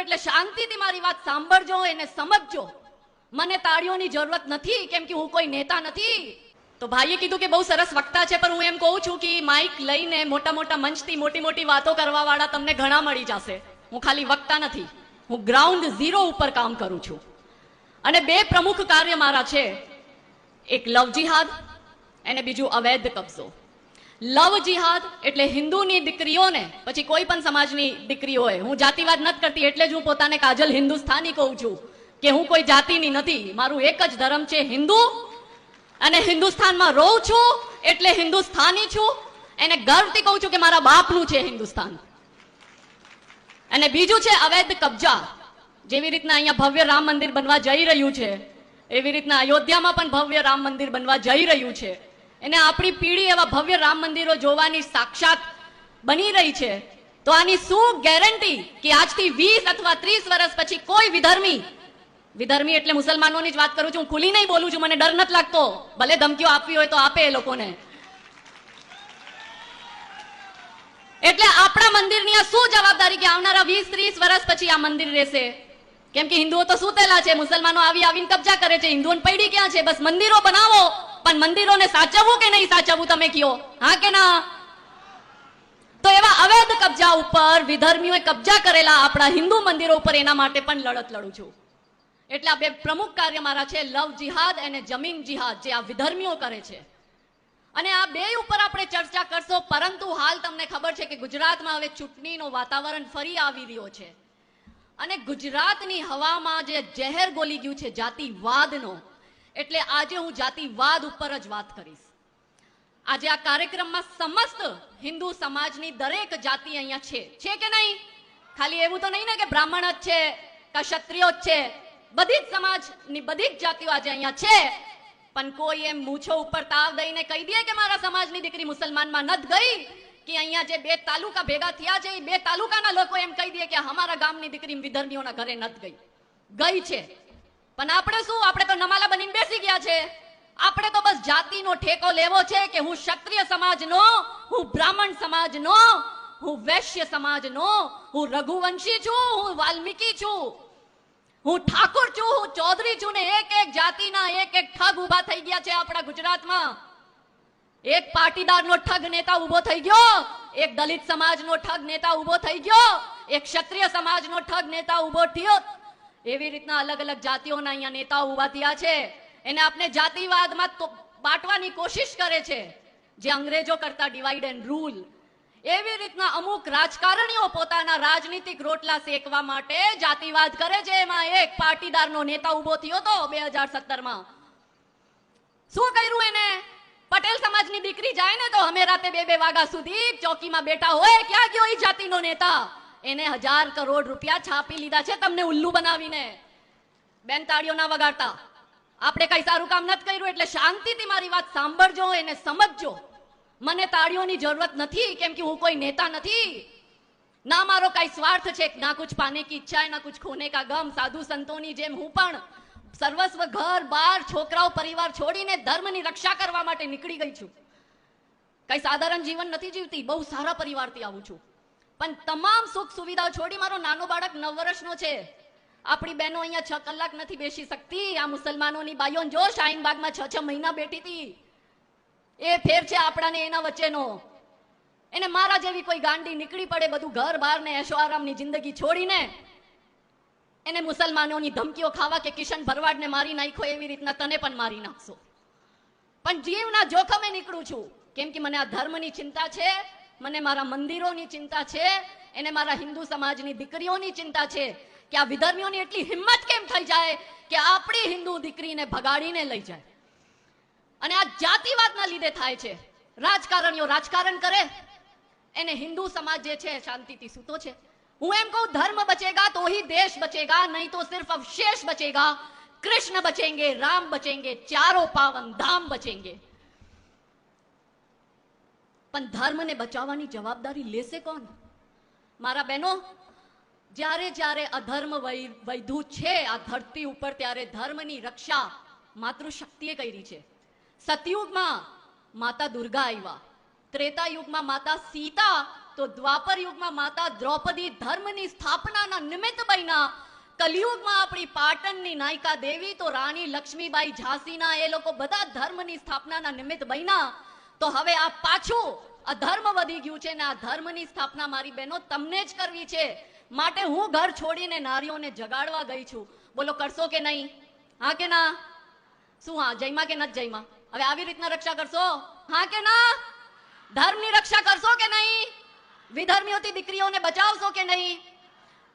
એટલે શાંતિથી મારી વાત સાંભળજો, એને સમજજો. મને તાળીઓની જરૂરત નથી, કેમ કે હું કોઈ નેતા નથી. તો ભાઈએ કીધું કે બહુ સરસ વક્તા છે, પણ હું એમ કહું છું કે માઇક લઈને મોટા મોટા મંચથી મોટી મોટી વાતો કરવા વાળા તમને ઘણા મળી જશે. હું ખાલી વક્તા નથી. હું ગ્રાઉન્ડ ઝીરો ઉપર કામ કરું છું. અને બે પ્રમુખ કાર્ય મારા છે. એક લવ જિહાદ અને બીજું અવૈધ કબજો. લવ જિહાદ એટલે હિન્દુની દીકરીઓને, પછી કોઈ પણ સમાજની દીકરી હોય, હું જાતિવાદ નથી કરતી એટલે જ હું પોતાને કાજલ હિન્દુસ્તાની કહું છું કે હું કોઈ જાતિની નથી, મારું એક જ ધર્મ છે હિન્દુ, અને હિન્દુસ્તાનમાં રહું છું એટલે હિન્દુસ્તાની છું, એને ગર્વથી કહું છું કે મારા બાપનું છે હિન્દુસ્તાન. અને બીજું છે અવૈધ કબજા, જેવી રીતના અહીંયા ભવ્ય રામ મંદિર બનવા જઈ રહ્યું છે, એવી રીતના અયોધ્યામાં પણ ભવ્ય રામ મંદિર બનવા જઈ રહ્યું છે. એને આપણી પીઢી એવા ભવ્ય રામ મંદિરો જોવાની સાક્ષાત બની રહી છે. તો આની શું ગેરંટી કે આજથી વીસ અથવા ત્રીસ વર્ષ પછી કોઈ વિધર્મી વિધર્મી એટલે મુસલમાનોની જ વાત કરું છું, હું ખુલી નહીં બોલું છું, મને ડર નથી લાગતો. ભલે ધમકીઓ આપવી હોય તો આપે એ લોકોને. એટલે આપણા મંદિરની આ શું જવાબદારી કે આવનારા વીસ ત્રીસ વર્ષ પછી આ મંદિર રહેશે? કેમ કે હિન્દુઓ તો સૂતેલા છે, મુસલમાનો આવી આવીને કબજા કરે છે, હિન્દુઓને પૈડી ક્યાં છે? બસ મંદિરો બનાવો. પણ મંદિરોને સાચવવું કે નહીં સાચવવું તમે કયો હા કે ના? તો એવા અવૈધ કબજા ઉપર વિધર્મીઓએ કબજા કરેલા આપણા હિન્દુ મંદિરો ઉપર એના માટે પણ લડત લડું છું. એટલે આ બે પ્રમુખ કાર્ય મારા છે, લવ જિહાદ અને જમીન જિહાદ, જે આ વિધર્મીઓ કરે છે. અને આ બે ઉપર આપણે ચર્ચા કરશો, પરંતુ હાલ તમને ખબર છે કે ગુજરાતમાં હવે ચૂંટણીનો વાતાવરણ ફરી આવી રહ્યો છે. અને ગુજરાતની હવામાં જે ઝેર ગોલી ગયું છે, જાતિવાદનો એટલે આજે હું જાતિવાદ ઉપર જ વાત કરીશ. આજે આ કાર્યક્રમમાં સમસ્ત હિન્દુ સમાજની દરેક જાતિ અહીંયા છે. છે કે નહીં? ખાલી એવું તો નહીં ને કે બ્રાહ્મણ જ છે, કે ક્ષત્રિયો જ છે. બધી જ સમાજની બધી જ જાતિઓ આજે અહીંયા છે. પણ કોઈ એમ મૂછો ઉપર તાવ દઈને કહી દે કે મારા સમાજની દીકરી મુસલમાનમાં નથી ગઈ? કે અહીંયા જે બે તાલુકા ભેગા થયા છે, એ બે તાલુકાના લોકો એમ કહી દે કે અમારા ગામની દીકરી વિધર્મીઓના ઘરે નથી ગઈ. ગઈ છે. પણ આપણે શું? આપણે તો નમાલા બનીને બેસી ગયા છે. આપણે તો બસ જાતિનો ઠેકો લેવો છે કે હું ક્ષત્રિય સમાજનો, હું બ્રાહ્મણ સમાજનો, હું વૈશ્ય સમાજનો, હું રઘુવંશી છું, હું વાલ્મીકી છું. હું ઠાકોર છું, હું ચૌધરી છું ને એક એક જાતિના એક એક ઠગ ઊભા થઈ ગયા છે આપણા ગુજરાતમાં. એક પાટીદારનો ઠગ નેતા ઊભો થઈ ગયો, એક દલિત સમાજનો ઠગ નેતા ઊભો થઈ ગયો, એક ક્ષત્રિય સમાજનો ઠગ નેતા ઊભો થયો એવી રીતના અલગ અલગ જાતિઓના અહીંયા નેતાઓ ઊભા થયા છે. એને આપણે જાતિવાદમાં બાંટવાની કોશિશ કરે છે. જે અંગ્રેજો કરતા ડિવાઈડ એન્ડ રૂલ એવી રીતના અમુક રાજકારણીઓ પોતાના રાજનીતિક રોટલા શેકવા માટે જાતિવાદ કરે છે. એમાં એક પાટીદારનો નેતા ઊભો થયો તો બે હજાર સત્તરમાં. શું કર્યું એને? પટેલ સમાજની દીકરી જાય ને તો અમે રાતે બે બે વાગ્યા સુધી ચોકીમાં બેઠા હોય. ક્યાં ગયો એ જાતિનો નેતા? એને હજાર કરોડ રૂપિયા છાપી લીધા છે તમને ઉલ્લુ બનાવીને. બેન તાળીઓ ના વગાડતા. આપણે કઈ સારું કામ નથી કર્યું એટલે શાંતિથી મારી વાત સાંભળજો, એને સમજજો. મને તાળીઓની જરૂરત નથી, કેમ કે હું કોઈ નેતા નથી. ના મારો કઈ સ્વાર્થ છે, ના કુછ પાને કી ઈચ્છા, ના કુછ ખોને કા ગમ, સાધુ સંતોની જેમ હું પણ સર્વસ્વ ઘર, બાર, છોકરાઓ, પરિવાર છોડીને ધર્મની રક્ષા કરવા માટે નીકળી ગઈ છું. કઈ સાધારણ જીવન નથી જીવતી, બહુ સારા પરિવારથી આવું છું. પણ તમામ સુખ સુવિધાઓ છોડી મારો નાનો બાળક નવ વર્ષનો છે. આપણી બહેનો અહીંયા છ કલાક નથી બેસી શકતી. આ મુસલમાનોની બાઈઓ જો શાહીનબાગમાં છ છ મહિના બેઠી હતી. એ ફેર છે આપણાને એના વચ્ચેનો. એને મારા જેવી કોઈ ગાંડી નીકળી પડે, બધું ઘર બહાર ને એશો આરામની જિંદગી છોડીને એને મુસલમાનોની ધમકીઓ ખાવા કે કિશન ભરવાડને મારી નાખ્યો એવી રીતના તને પણ મારી નાખશો. પણ જીવના જોખમે નીકળું છું. કેમ કે મને આ ધર્મની ચિંતા છે. મને મારા મંદિરોની ચિંતા છે એને મારા હિન્દુ સમાજની દીકરીઓની ચિંતા છે કે આ વિધર્મીઓની એટલી હિંમત કેમ થઈ જાય કે આપણી હિન્દુ દીકરીને ભગાડીને લઈ જાય અને આ જાતિવાદના લીધે થાય છે રાજકારણીઓ રાજકારણ કરે એને હિન્દુ સમાજ જે છે શાંતિથી સૂતો છે હું એમ કહું ધર્મ બચેગા તો ही देश बचेगा नहीं तो सिर्फ अवशेष बचेगा कृष्ण बचेंगे राम बचेंगे चारों पावन धाम बचेंगे પણ ધર્મને બચાવવાની જવાબદારી લેશે કોણ? મારા બહેનો, જ્યારે જ્યારે અધર્મ વૈધું છે, આ ધરતી ઉપર ત્યારે ધર્મની રક્ષા માતૃશક્તિએ કરી છે. સતયુગમાં માતા દુર્ગા આવ્યા ત્રેતા યુગમાં માતા સીતા, તો દ્વાપર યુગમાં માતા દ્રૌપદી ધર્મની સ્થાપનાના નિમિત્ત બન્યા. કલયુગમાં આપણી પાટણની નાયિકા દેવી, તો રાણી લક્ષ્મીબાઈ ઝાંસીના એ લોકો બધા ધર્મની સ્થાપનાના નિમિત્ત બન્યા. તો હવે આ પાછું અધર્મ વધી ગયું છે ને આ ધર્મની સ્થાપના મારી બહેનો તમને જ કરવી છે. માટે હું ઘર છોડીને નારીઓને જગાડવા ગઈ છું. બોલો, કરશો કે નહીં? હા કે ના? શું હા, જયમાં કે નથી જયમાં? હવે આવી રીતના રક્ષા કરશો? હા કે ના? ધર્મની રક્ષા કરશો કે નહીં? વિધર્મીઓથી દીકરીઓને બચાવશો કે નહીં?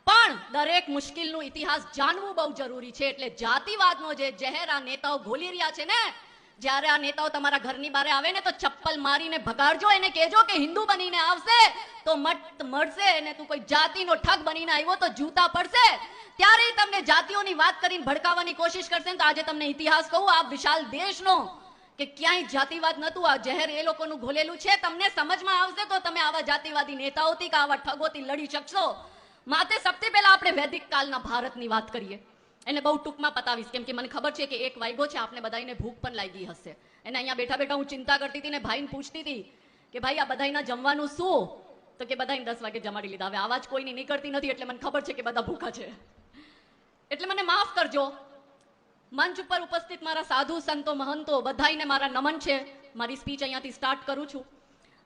પણ દરેક મુશ્કેલનું ઇતિહાસ જાણવું બહુ જરૂરી છે. એટલે જાતિવાદનો જે જહેર નેતાઓ ઘોલી રહ્યા છે ને જ્યારે આ નેતાઓ તમારા ઘરની બારે આવે ને તો ચપ્પલ મારીને ભગાડજો, એને કહેજો કે હિન્દુ બનીને આવશે. તો મત મળશે અને તું કોઈ જાતિનો ઠગ બનીને આવ્યો તો જૂતા પડશે. ત્યારે તમને જાતિઓની વાત કરીને ભડકાવવાની કોશિશ કરશે ને તો આજે તમને ઇતિહાસ કહું, આ વિશાલ દેશનો કે ક્યાંય જાતિવાદ નતું આ જહેર એ લોકોનું ઘોલેલું છે. તમને સમજમાં આવશે તો તમે આવા જાતિવાદી નેતાઓથી કે આવા ઠગોથી લડી શકશો. માતે સૌથી પહેલા આપણે વૈદિક કાળના ભારતની વાત કરીએ. એને બહુ ટૂંકમાં પતાવીશ. કેમ કે મને ખબર છે કે એક વાગ્યો છે, આપને બધાને ભૂખ પણ લાગી હશે. એને અહીંયા બેઠા બેઠા હું ચિંતા કરતી હતી ને ભાઈને પૂછતી હતી કે ભાઈ, આ બધાના જમવાનું શું? તો કે બધાને દસ વાગે જમાડી લીધા. હવે આવાજ કોઈની નીકળતી નથી, એટલે મને ખબર છે કે બધા ભૂખા છે. એટલે મને માફ કરજો. મંચ ઉપર ઉપસ્થિત મારા સાધુ, સંતો, મહંતો બધાઈને મારા નમન છે. મારી સ્પીચ અહીંયાથી સ્ટાર્ટ કરું છું.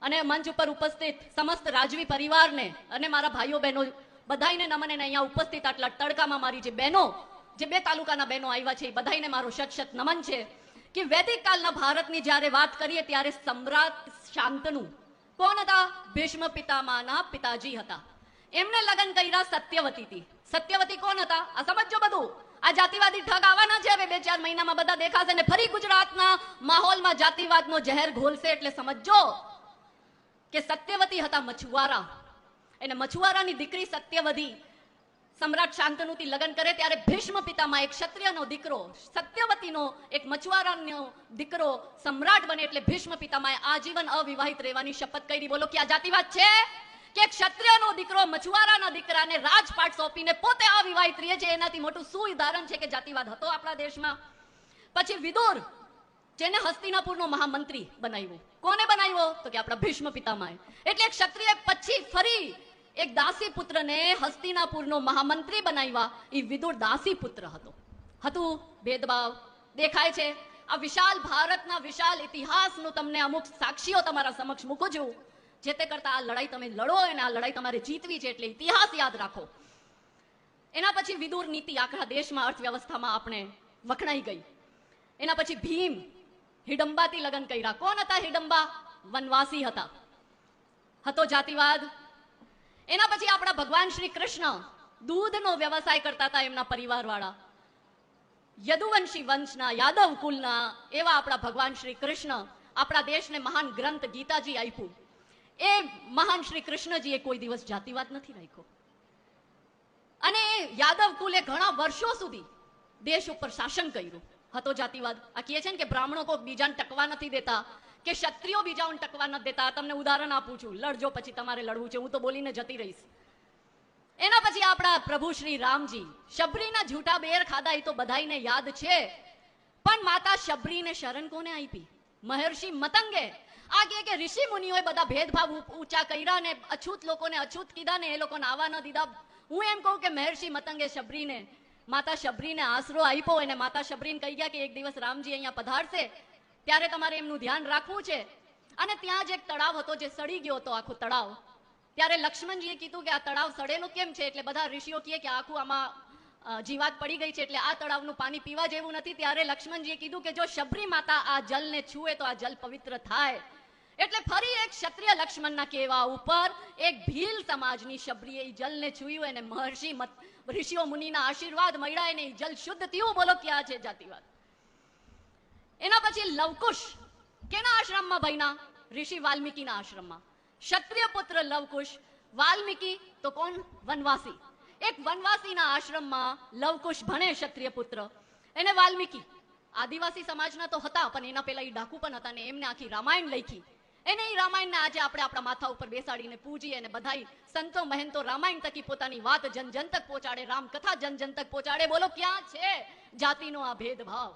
અને મંચ ઉપર ઉપસ્થિત સમસ્ત રાજવી પરિવારને અને મારા ભાઈઓ બહેનો બધાઈને નમન અને અહીંયા ઉપસ્થિત આટલા તડકામાં મારી જે બહેનો જે બે તાલુકાના બહેનો આવ્યા છે, એ બધાને મારો શત શત નમન છે કે વૈદિક કાળના ભારતની જ્યારે વાત કરીએ ત્યારે સમ્રાટ શાંતનુ કોણ હતા? ભીષ્મ પિતામાના પિતાજી હતા. એમને લગ્ન કર્યા સત્યવતીથી સત્યવતી કોણ હતા? આ સમજો બધું. આ જાતિવાદી ઠગ આવવાના છે હવે બે ચાર મહિનામાં બધા દેખાશે ને ફરી ગુજરાતના માહોલમાં જાતિવાદનો જહેર ઘોલશે એટલે સમજો કે સત્યવતી હતા મછુવારા. એને મછુવારાની દીકરી સત્યવતી સમ્રાટ શાંતનુથી લગ્ન કરે ત્યારે ભીષ્મ પિતામાં એક ક્ષત્રિયનો દીકરો, સત્યવતીનો એક મછુઆરાનો દીકરો સમ્રાટ બને એટલે ભીષ્મ પિતામાં આજીવન અવિવાહિત રહેવાની શપથ કરી. બોલો, કે આ જાતિવાદ છે? કે ક્ષત્રિયનો દીકરો મછુઆરાના દીકરાને રાજપાટ સોંપીને પોતે અવિવાહિત રહે છે? એનાથી મોટું શું ઉદાહરણ છે કે જાતિવાદ હતો આપણા દેશમાં? પછી વિદુર, જેને હસ્તિનાપુરનો મહામંત્રી બનાવ્યો. કોને બનાવ્યો? તો કે આપણા ભીષ્મ પિતામાં. એટલે ક્ષત્રિય પછી ફરી એક દાસી પુત્રને હસ્તિનાપુરનો મહામંત્રી બનાવ્યા. એ વિદુર દાસી પુત્ર હતો. હતું ભેદભાવ. દેખાય છે, આ વિશાલ ભારતના વિશાલ ઇતિહાસનું તમને અમુક સાક્ષીઓ તમારા સમક્ષ મૂકું છું. જે તે કરતા આ લડાઈ તમે લડો અને આ લડાઈ તમારે જીતવી છે એટલે ઇતિહાસ યાદ રાખો. એના પછી વિદુર નીતિ આખા દેશમાં અર્થવ્યવસ્થામાં આપણે વખણાઈ ગઈ. એના પછી ભીમ હિડમ્બાથી લગ્ન કર્યા. કોણ હતા હિડમ્બા વનવાસી હતા. હતો જાતિવાદ એના પછી આપણા ભગવાન શ્રી કૃષ્ણ દૂધનો વ્યવસાય કરતા હતા એમના પરિવારવાળા. યદુવંશી વંશના, યાદવ કુલના, એવા આપણા ભગવાન શ્રી કૃષ્ણ આપણા દેશને મહાન ગ્રંથ ગીતાજી આપ્યું. એ મહાન શ્રી કૃષ્ણજીએ કોઈ દિવસ જાતિવાદ નથી રાખ્યો. અને યાદવ કુલે ઘણા વર્ષો સુધી દેશ ઉપર શાસન કર્યું. હતો જાતિવાદ. આ કહે છે ને કે બ્રાહ્મણો કોઈ બીજાને ટકવા નથી દેતા. કે ક્ષત્રિયો બીજાઓને ટકવા ન દેતા. તમને ઉદાહરણ આપું છું. લડજો પછી તમારે લડવું છે. હું તો બોલીને જતી રહીશ. એના પછી આપણા પ્રભુ શ્રી રામજી, શબરીના જૂઠા બેર ખાધા એ તો બધાઈને યાદ છે. પણ માતા શબરીને શરણ કોને આપી? મહર્ષિ મતંગે. આ કે કે ઋષિ મુનિઓએ બધા ભેદભાવ ઊંચા કર્યા ને અછૂત લોકોને અછૂત કીધા ને એ લોકોને આવા ન દીધા. હું એમ કહું કે મહર્ષિ મતંગે શબરીને, માતા શબરીને આશરો આપ્યો અને માતા શબરીને કહી ગયા કે એક દિવસ રામજી અહીંયા પધારશે. ત્યારે તમારે એમનું ધ્યાન રાખવું છે. અને ત્યાં જ એક તળાવ હતો જે સડી ગયો હતો આખો તળાવ. ત્યારે લક્ષ્મણજીએ કીધું કે આ તળાવ સડેલું કેમ છે? એટલે બધા ઋષિઓ કહે કે આખું આમાં જીવાત પડી ગઈ છે. એટલે આ તળાવનું પાણી પીવા જેવું નથી. ત્યારે લક્ષ્મણજીએ કીધું કે જો શબરી માતા આ જલને છૂએ તો આ જલ પવિત્ર થાય. એટલે ફરી એક ક્ષત્રિય લક્ષ્મણના કહેવા ઉપર એક ભીલ સમાજની શબરીએ જલને છૂયું. અને મહર્ષિ ઋષિઓ મુનિના આશીર્વાદ મળ્યા. એને જલ શુદ્ધ થયું. બોલો, ક્યાં છે જાતિવાદ? એના પછી લવકુશ કેના આશ્રમમાં ભયના? ઋષિ વાલ્મીકીના આશ્રમમાં. ક્ષત્રિય પુત્ર લવકુશ, વાલ્મીકી તો કોણ? વનવાસી. એક વનવાસીના આશ્રમમાં લવકુશ ભણે ક્ષત્રિય પુત્ર. એને વાલ્મીકી, આદિવાસી સમાજના તો હતા, પણ એના પહેલા એ ડાકુ પણ હતા ને એમને આખી રામાયણ લખી. એને એ રામાયણને આજે આપણે આપણા માથા ઉપર બેસાડીને પૂજીએ અને બધાય સંતો મહેંતો રામાયણ તકી પોતાની વાત જન જન તક પહોંચાડે રામ કથા જન જન તક પહોંચાડે. બોલો, ક્યાં છે જાતિનો આ ભેદભાવ?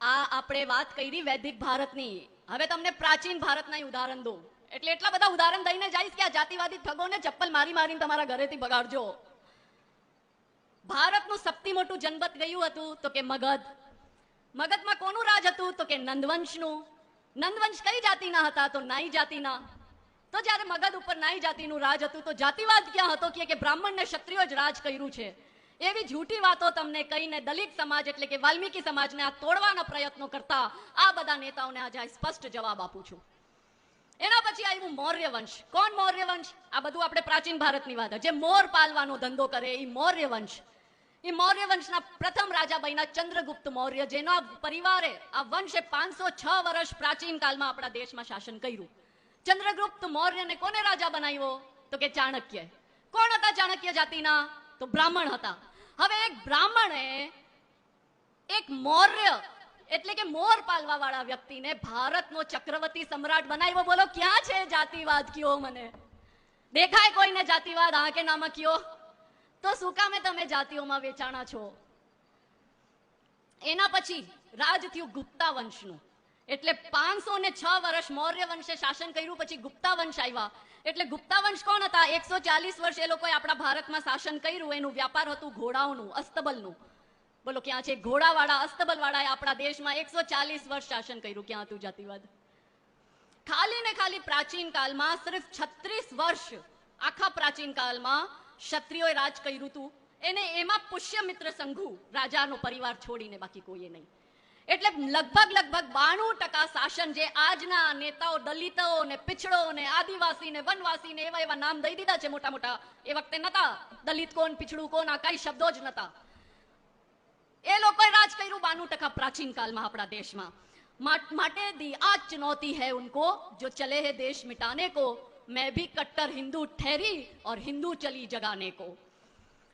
આ આપણે વાત કરી વૈદિક ભારતની. હવે તમને પ્રાચીન ભારતના ઉદાહરણ દો એટલે એટલા બધા ઉદાહરણ દઈને જઈશ કે આ જાતિવાદી ઠગોને ચપ્પલ મારી મારીને તમારા ઘરેથી બગાડજો. ભારતનું સૌથી મોટું જનપદ ગયું હતું? તો કે મગધ. મગધમાં કોનું રાજ હતું? તો કે નંદવંશનું. નંદવંશ કઈ જાતિના હતા? તો નાઈ જાતિના. તો જ્યારે મગધ ઉપર નાઈ જાતિનું રાજ હતું, તો જાતિવાદ ક્યાં હતો? કે બ્રાહ્મણ ને ક્ષત્રિયો જ રાજ કર્યું છે. એવી જૂઠી વાતો તમને કહીને દલિત સમાજ એટલે કે વાલ્મીકી સમાજને આ તોડવાના પ્રયત્નો કરતા આ બધા નેતાઓને આજે સ્પષ્ટ જવાબ આપું છું. એના પછી આવ્યું મૌર્ય વંશ કોણ મૌર્ય વંશ આ બધું આપણે પ્રાચીન ભારતની વાત જે મોર પાલવાનો ધંધો કરે એ મૌર્ય વંશ એ મૌર્ય વંશના પ્રથમ રાજા ચંદ્રગુપ્ત મૌર્ય, જેના પરિવારે આ વંશે પાંચસો છ વર્ષ પ્રાચીન કાળમાં આપણા દેશમાં શાસન કર્યું. ચંદ્રગુપ્ત મૌર્યને કોને રાજા બનાવ્યો? તો કે ચાણક્ય. કોણ હતા ચાણક્ય જાતિના? તો બ્રાહ્મણ હતા. હવે એક બ્રાહ્મણે એક મૌર્ય, એટલે કે મોર પાલવા વાળા વ્યક્તિને ભારતનો ચક્રવર્તી સમ્રાટ બનાવ્યો. બોલો, ક્યાં છે જાતિવાદ? કયો મને? દેખાય કોઈને જાતિવાદ? આ કે નામાં કયો? તો શું કામે તમે જાતિઓમાં વેચાણા છો? એના પછી રાજ થયું ગુપ્તા વંશનું. એટલે પાંચસો ને છ વર્ષ મૌર્ય વંશે શાસન કર્યું, પછી ગુપ્તા વંશ આવ્યા. એટલે ગુપ્તા વંશ કોણ હતા? એકસો ચાલીસ વર્ષ એ લોકોએ આપણા ભારતમાં શાસન કર્યું, એનું વ્યાપાર હતું ઘોડાઓનું, અસ્તબલનું. બોલો, ક્યાં છે? ઘોડાવાળા, અસ્તબલવાળાએ આપણા દેશમાં એકસો ચાલીસ વર્ષ શાસન કર્યું. ક્યાં હતું જાતિવાદ? ખાલી ને ખાલી પ્રાચીન કાળમાં સિર્ફ છત્રીસ વર્ષ આખા પ્રાચીન કાળમાં ક્ષત્રિયોએ રાજ કર્યું હતું. એને એમાં પુષ્યમિત્ર સંઘુ રાજાનો પરિવાર છોડીને બાકી કોઈએ નહીં. એટલે લગભગ લગભગ બાણું ટકા શાસન જે આજના નેતાઓ દલિતો ને પિછડો ને આદિવાસી ને વનવાસી ને એવા એવા નામ દઈ દીધા છે મોટા મોટા એ વખતે નતા દલિત કોણ પિછડું કોણ આ કઈ શબ્દો જ નતા એ લોકોએ રાજ કર્યું બાનું ટકા પ્રાચીન કાળમાં આપણા દેશમાં માટ- માટે दी आज चुनौती है उनको जो चले हैं देश मिटाने को मैं भी कट्टर हिंदू ठहरी और हिंदू चली जगाने को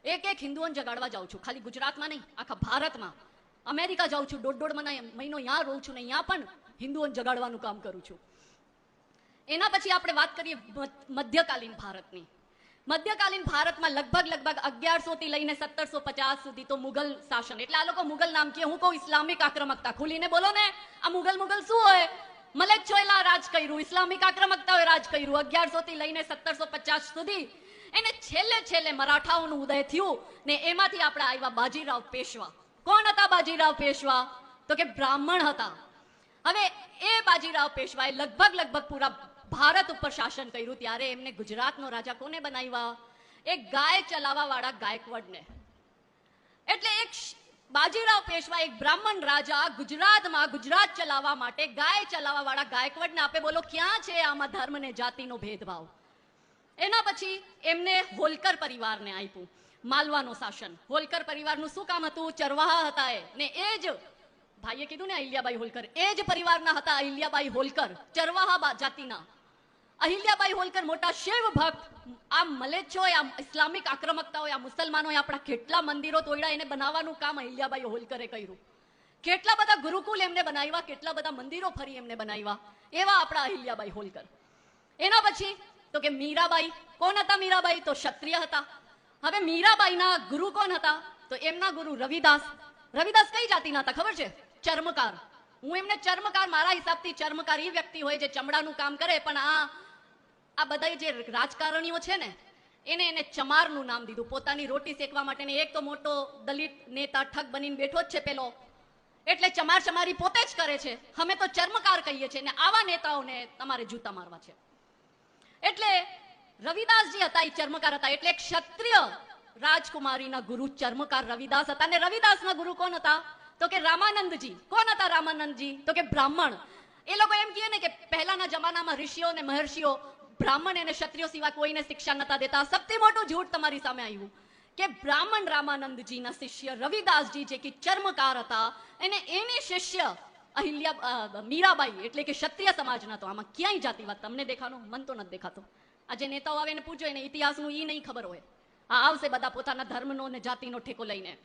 એક એક હિન્દુઓને જગાડવા જાઉં છું ખાલી ગુજરાતમાં નહીં આખા ભારતમાં અમેરિકા જાઉં છું, દોઢ દોઢ મહિના મહિનો ત્યાં રહું છું ને ત્યાં પણ હિન્દુઓને જગાડવાનું કામ કરું છું. એના પછી આપણે વાત કરીએ મધ- મધ્યકાલીન ભારતની. મધ્યકાલીન ભારતમાં લગભગ લગભગ અગિયારસો થી લઈને સત્તરસો પચાસ સુધી તો મુગલ શાસન. એટલે આ લોકો મુગલ નામ કે હું કહું ઇસ્લામિક આક્રમકતા. ખુલીને બોલો ને, આ મુગલ મુગલ શું હોય? મલેક ચોયલા રાજ કર્યું, ઇસ્લામિક આક્રમકતા હોય રાજ કર્યું. અગિયારસો થી લઈને સત્તરસો પચાસ સુધી એને છેલ્લે છેલ્લે મરાઠાઓનું ઉદય થયું ને એમાંથી આપણે આવ્યા બાજીરાવ પેશવા. કોણ હતા બાજીરાવ પેશવા? તો કે બ્રાહ્મણ હતા. હવે એ બાજીરાવ પેશવાએ લગભગ લગભગ પૂરા ભારત ઉપર શાસન કર્યું, ત્યારે એમને ગુજરાતનો રાજા કોને બનાવ્યા? એ ગાય ચલાવવા વાળા ગાયકવાડને. એટલે એક બાજીરાવ પેશવા એક બ્રાહ્મણ રાજા ગુજરાતમાં ગુજરાત ચલાવવા માટે ગાય ચલાવવા વાળા ગાયકવાડને આપે બોલો, ક્યાં છે આમાં ધર્મ ને જાતિનો ભેદભાવ? એના પછી એમને હોલકર પરિવારને આપ્યું. માલવાનું શાસન. હોલકર પરિવારનું શું કામ હતું? ચરવાહા હતા એ. ને એ જ ભાઈએ કીધું ને અહિલ્યાબાઈ હોલકર. એ જ પરિવારના હતા અહિલ્યાબાઈ હોલકર, ચરવાહા જાતિના. અહિલ્યાબાઈ હોલકર મોટા શિવ ભક્ત. આ મલેચ્છોએ આ ઇસ્લામિક આક્રમકતાઓએ આ મુસલમાનોએ આપણા કેટલા મંદિરો તોડ્યા એને બનાવવાનું કામ અહિલ્યાબાઈ હોલકરે કર્યું. કેટલા બધા ગુરુકુલ એમને બનાવ્યા, કેટલા બધા મંદિરો ફરી એમને બનાવ્યા. એવા આપણા અહિલ્યાબાઈ હોલકર. એના પછી, તો કે મીરાબાઈ. કોણ હતા મીરાબાઈ? તો ક્ષત્રિય હતા. હવે મીરાબાઈના ગુરુ કોણ હતા? તો એમના ગુરુ રવિદાસ. રવિદાસ કઈ જાતિના હતા ખબર છે? ચર્મકાર. હું એમને ચર્મકાર મારા હિસાબથી ચર્મકાર એ વ્યક્તિ હોય જે ચમડાનું કામ કરે, પણ આ આ બધા જે રાજકારણીઓ છે ને, એને એને ચમારનું નામ દીધું. પોતાની રોટી શેકવા માટે એક તો મોટો દલિત નેતા ઠગ બનીને બેઠો જ છે પેલો. એટલે ચમાર ચમારી પોતે જ કરે છે. અમે તો ચર્મકાર કહીએ છીએ ને આવા નેતાઓને તમારે જૂતા મારવા છે. એટલે રવિદાસજી હતા એ ચર્મકાર હતા. એટલે ક્ષત્રિય રાજકુમારીના ગુરુ ચર્મકાર રવિદાસ હતા. અને રવિદાસના ગુરુ કોણ હતા? તો કે રામાનંદજી. કોણ હતા રામાનંદજી? તો કે બ્રાહ્મણ. એ લોકો એમ કહે ને કે પહેલાના જમાનામાં ઋષિઓ અને મહર્ષિઓ બ્રાહ્મણ અને ક્ષત્રિયો સિવાય કોઈને શિક્ષા નતા દેતા. સૌથી મોટું ઝૂઠ તમારી સામે આવ્યું કે બ્રાહ્મણ રામાનંદજીના શિષ્ય રવિદાસજી જે કે ચર્મકાર હતા અને એની શિષ્ય અહિલ્યા મીરાબાઈ એટલે કે ક્ષત્રિય સમાજના તો આમાં ક્યાંય જાતિવાદ? તમને દેખાનો મન તો નથી દેખાતો. આ જે નેતાઓ આવે એને પૂછો એને ઇતિહાસનું એ નહીં ખબર હોય. આ આવશે બધા પોતાના ધર્મનો અને જાતિનો ઠેકો લઈને.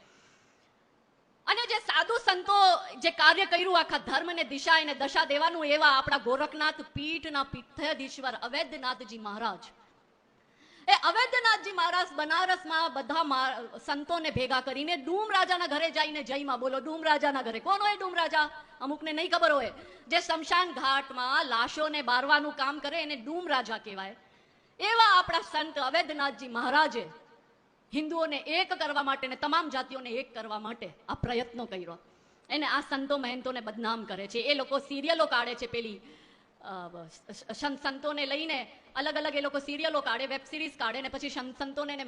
અને જે સાધુ સંતો જે કાર્ય કર્યું આખા ધર્મને દિશા અને દશા દેવાનું એવા આપણા ગોરખનાથ પીઠના પીઠાધીશ્વર અવૈધનાથજી મહારાજ. એ અવૈધનાથજી મહારાજ બનારસમાં બધા સંતોને ભેગા કરીને ડૂમ રાજાના ઘરે જઈને જયમાં બોલો, ડૂમ રાજાના ઘરે. કોણ હોય ડૂમ રાજા? અમુકને નહીં ખબર હોય. જે શમશાન ઘાટમાં લાશોને બારવાનું કામ કરે એને ડૂમ રાજા કહેવાય. એવા આપણા સંત અવેદનાથજી મહારાજે હિન્દુઓને એક કરવા માટે ને તમામ જાતિઓને એક કરવા માટે આ પ્રયત્નો કર્યો. એને આ સંતો મહેંતોને બદનામ કરે છે. એ લોકો સિરિયલો કાઢે છે પેલી સંતોને લઈને અલગ અલગ એ લોકો સિરિયલો કાઢે વેબ સિરીઝ કાઢે ને પછી સંતોને ને